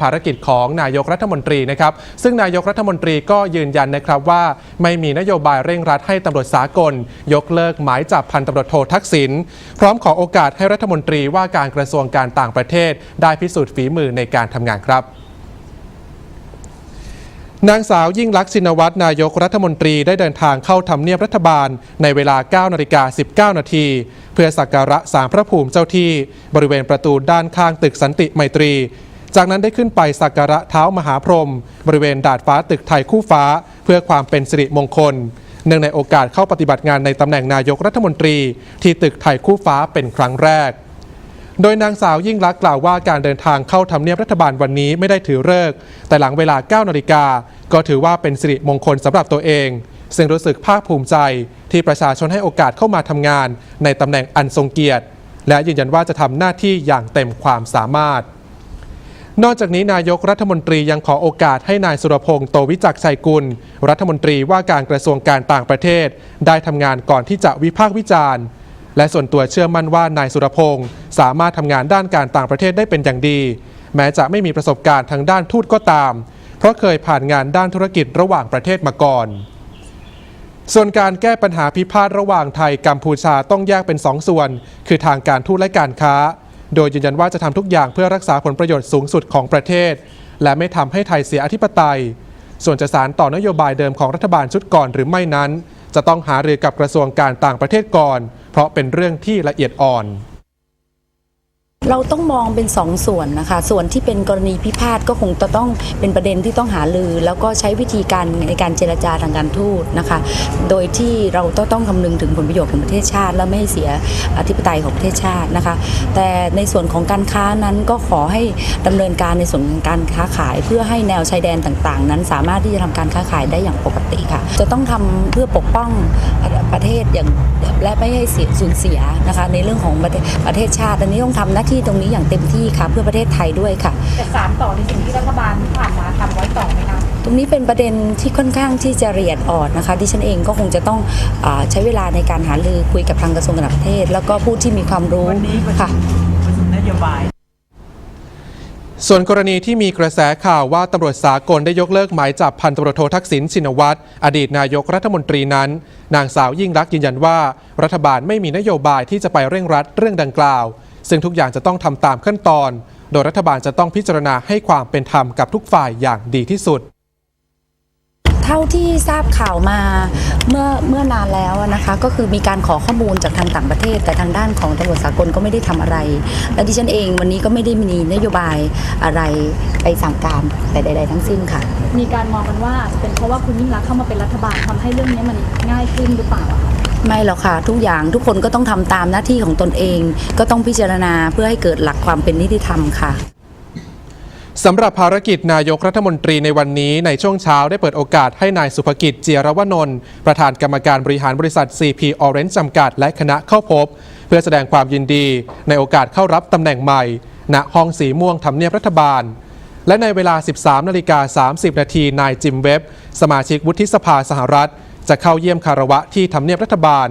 ภารกิจของนายกรัฐมนตรีนะครับ ซึ่งนายกรัฐมนตรีก็ยืนยันนะครับว่าไม่มีนโยบายเร่งรัดให้ตำรวจสากล ยกเลิกหมายจับพันตำรวจโททักษิณพร้อมขอโอกาสให้รัฐมนตรีว่าการกระทรวงการต่างประเทศ ได้พิสูจน์ฝีมือในการทำงานครับนางสาวยิ่งลักษณ์ชินวัตรนายกรัฐมนตรีได้เดินทางเข้าทำเนียบรัฐบาล ในเวลา 9 นาฬิกา 19 นาที เพื่อสักการะสารพระภูมิเจ้าที่ บริเวณประตูด้านข้างตึกสันติไมตรี จากนั้นได้ขึ้นไปสักการะเท้ามหาพรหมบริเวณดาดฟ้าตึกไทยคู่ฟ้า เพื่อความเป็นสิริมงคล เนื่องในโอกาสเข้าปฏิบัติงานในตำแหน่งนายกรัฐมนตรี ที่ตึกไทยคู่ฟ้าเป็นครั้งแรก โดยนางสาวยิ่งลักษณ์กล่าวว่าการเดินทางเข้าทำเนียบรัฐบาลวันนี้ไม่ได้ถือเลิกแต่หลังเวลา9นาฬิกาก็ถือว่าเป็นสิริมงคลสำหรับตัวเองซึ่งรู้สึกภาคภูมิใจที่ประชาชนให้โอกาสเข้ามาทำงานในตำแหน่งอันทรงเกียรติ และยืนยันว่าจะทำหน้าที่อย่างเต็มความสามารถ นอกจากนี้นายกรัฐมนตรียังขอโอกาสให้นายสุรพงษ์โตวิจักชัยกุล รัฐมนตรีว่าการกระทรวงการต่างประเทศ ได้ทำงานก่อนที่จะวิพากษ์วิจารณ์ และส่วนตัวเชื่อมั่นว่านายสุรพงษ์สามารถทำงานด้านการต่างประเทศได้เป็นอย่างดี แม้จะไม่มีประสบการณ์ทางด้านทูตก็ตาม เพราะเคยผ่านงานด้านธุรกิจระหว่างประเทศมาก่อน ส่วนการแก้ปัญหาพิพาทระหว่างไทยกัมพูชาต้องแยกเป็นสองส่วน คือทางการทูตและการค้า โดยยืนยันว่าจะทำทุกอย่างเพื่อรักษาผลประโยชน์สูงสุดของประเทศ และไม่ทำให้ไทยเสียอธิปไตย ส่วนจะสารต่อนโยบายเดิมของรัฐบาลชุดก่อนหรือไม่นั้น จะต้องหารือกับกระทรวงการต่างประเทศก่อน เพราะเป็นเรื่องที่ละเอียดอ่อน เราต้องมองเป็นสองส่วนนะคะ ส่วนที่เป็นกรณีพิพาทก็คงจะต้องเป็นประเด็นที่ต้องหาลือ แล้วก็ใช้วิธีการในการเจรจาทางการทูตนะคะ โดยที่เราต้องต้องคำนึงถึงผลประโยชน์ของประเทศชาติ และไม่ให้เสียอธิปไตยของประเทศชาตินะคะ แต่ในส่วนของการค้านั้นก็ขอให้ดำเนินการในส่วนของการค้าขาย เพื่อให้แนวชายแดนต่างๆ นั้นสามารถที่จะทำการค้าขายได้อย่างปกติค่ะ จะต้องทำเพื่อปกป้องประเทศอย่าง และไม่ให้เสียสูญเสียนะคะในเรื่องของประเทศประเทศชาติอันนี้ต้องทำหน้าที่ตรงนี้อย่างเต็มที่ค่ะเพื่อประเทศไทยด้วยค่ะจะสารต่อในสิ่งที่รัฐบาลที่ผ่านมาทำไว้ต่อไหมคะตรงนี้เป็นประเด็นที่ค่อนข้างที่จะละเอียดอ่อนนะคะดิฉันเองก็คงจะต้องอาใช้เวลาในการหารือคุยกับทางกระทรวงการต่างประเทศ แล้วก็ผู้ที่มีความรู้วันนี้ประชุค่ะมประชุมนโยบาย ส่วนกรณีที่มีกระแสข่าวว่าตำรวจสากลได้ยกเลิกหมายจับพันตำรวจโททักษิณชินวัตรอดีตนายกรัฐมนตรีนั้น นางสาวยิ่งรักษณ์ยืนยันว่า รัฐบาลไม่มีนโยบายที่จะไปเร่งรัดเรื่องดังกล่าว ซึ่งทุกอย่างจะต้องทำตามขั้นตอน โดยรัฐบาลจะต้องพิจารณาให้ความเป็นธรรมกับทุกฝ่ายอย่างดีที่สุด เท่าที่ทราบข่าวมาเมื่อเมื่อนานแล้วนะคะ ก็คือมีการขอข้อมูลจากทางต่างประเทศ แต่ทางด้านของตำรวจสากลก็ไม่ได้ทำอะไร และดิฉันเองวันนี้ก็ไม่ได้มีนโยบายอะไรไปสั่งการแต่ใด ๆ ทั้งสิ้นค่ะ มีการมองกันว่าอาจจะเป็นเพราะว่าคุณยิ่งรักษณ์เข้ามาเป็นรัฐบาลทำให้เรื่องนี้มันง่ายขึ้นหรือเปล่าอะคะไม่หรอกค่ะ ทุกอย่างทุกคนก็ต้องทำตามหน้าที่ของตนเอง ก็ต้องพิจารณาเพื่อให้เกิดหลักความเป็นนิติธรรมค่ะ สำหรับภารกิจนายกรัฐมนตรีในวันนี้ในช่วงเช้าได้เปิดโอกาสให้นายสุภกิจเจียรวนนท์ประธานกรรมการบริหารบริษัท CP Orange จำกัด และคณะเข้าพบ เพื่อแสดงความยินดี ในโอกาสเข้ารับตำแหน่งใหม่ ณห้องสีม่วงทำเนียบรัฐบาล และในเวลา 13นาฬิกา30 นาทีนายจิมเว็บ สมาชิกวุฒิสภาสหรัฐ จะเข้าเยี่ยมคารวะที่ทำเนียบรัฐบาล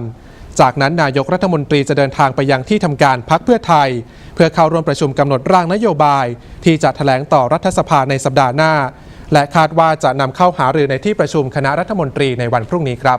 จากนั้นนายกรัฐมนตรีจะเดินทางไปยังที่ทำการพักเพื่อไทย เพื่อเข้าร่วมประชุมกำหนดร่างนโยบาย ที่จะแถลงต่อรัฐสภาในสัปดาห์หน้า และคาดว่าจะนำเข้าหารือในที่ประชุมคณะรัฐมนตรีในวันพรุ่งนี้ครับ